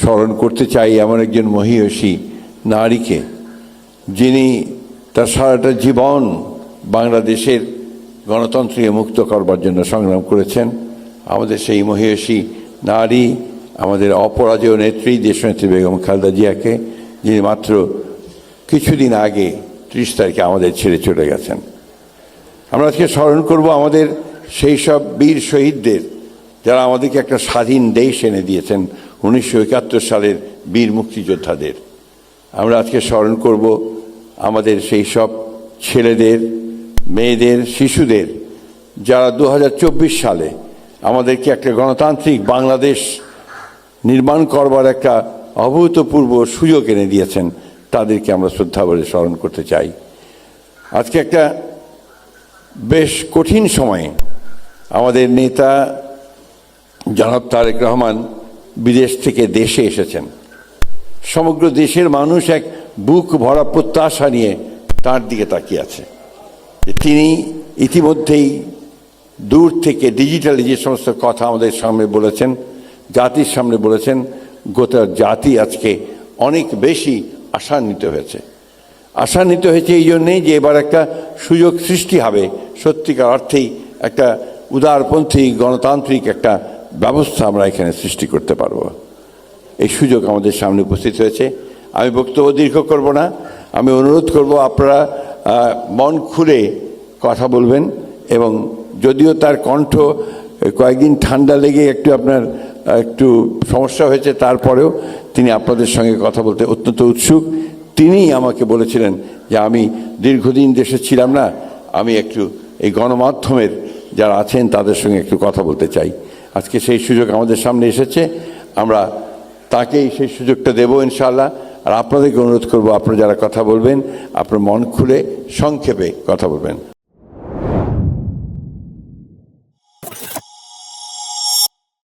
স্মরণ করতে চাই এমন একজন মহিয়সী নারীকে, যিনি তার সারাটা জীবন বাংলাদেশের গণতন্ত্রকে মুক্ত করবার জন্য সংগ্রাম করেছেন। আমাদের সেই মহিয়সী নারী, আমাদের অপরাজেয় নেত্রী, দেশনেত্রী বেগম খালেদা জিয়াকে, যিনি মাত্র কিছুদিন আগে ত্রিশ তারিখে আমাদের ছেড়ে চলে গেছেন। আমরা আজকে স্মরণ করব আমাদের সেই সব বীর শহীদদের যারা আমাদেরকে একটা স্বাধীন দেশ এনে দিয়েছেন, উনিশশো একাত্তর সালের বীর মুক্তিযোদ্ধাদের। আমরা আজকে স্মরণ করব আমাদের সেই সব ছেলেদের, মেয়েদের, শিশুদের, যারা দু হাজার চব্বিশ সালে আমাদেরকে একটা গণতান্ত্রিক বাংলাদেশ নির্মাণ করবার একটা অভূতপূর্ব সুযোগ এনে দিয়েছেন, তাদেরকে আমরা শ্রদ্ধা বলে স্মরণ করতে চাই। আজকে একটা বেশ কঠিন সময়ে আমাদের নেতা জনাব তারেক রহমান বিদেশ থেকে দেশে এসেছেন। সমগ্র দেশের মানুষ এক বুক ভরা প্রত্যাশা নিয়ে তার দিকে তাকিয়ে আছে। তিনি ইতিমধ্যেই দূর থেকে ডিজিটালি যে সমস্ত কথা আমাদের সামনে বলেছেন, জাতির সামনে বলেছেন, গোটা জাতি আজকে অনেক বেশি আশান্বিত হয়েছে। আশান্বিত হয়েছে এই জন্যেই যে এবার একটা সুযোগ সৃষ্টি হবে। সত্যিকার অর্থেই একটা উদারপন্থী, গণতান্ত্রিক একটা ব্যবস্থা আমরা এখানে সৃষ্টি করতে পারব। এই সুযোগ আমাদের সামনে উপস্থিত হয়েছে। আমি বক্তব্য দীর্ঘ করব না। আমি অনুরোধ করব আপনারা মন খুলে কথা বলবেন এবং যদিও তার কণ্ঠ কয়েকদিন ঠান্ডা লেগে একটু আপনার একটু সমস্যা হয়েছে, তারপরেও তিনি আপনাদের সঙ্গে কথা বলতে অত্যন্ত উৎসুক। তিনিই আমাকে বলেছিলেন যে আমি দীর্ঘদিন দেশে ছিলাম না, আমি একটু এই গণমাধ্যমের যারা আছেন তাদের সঙ্গে একটু কথা বলতে চাই। আজকে সেই সুযোগ আমাদের সামনে এসেছে। আমরা তাকেই সেই সুযোগটা দেবো ইনশাআল্লাহ। আর আপনাদেরকে অনুরোধ করব, আপনারা যারা কথা বলবেন, আপনার মন খুলে সংক্ষেপে কথা বলবেন।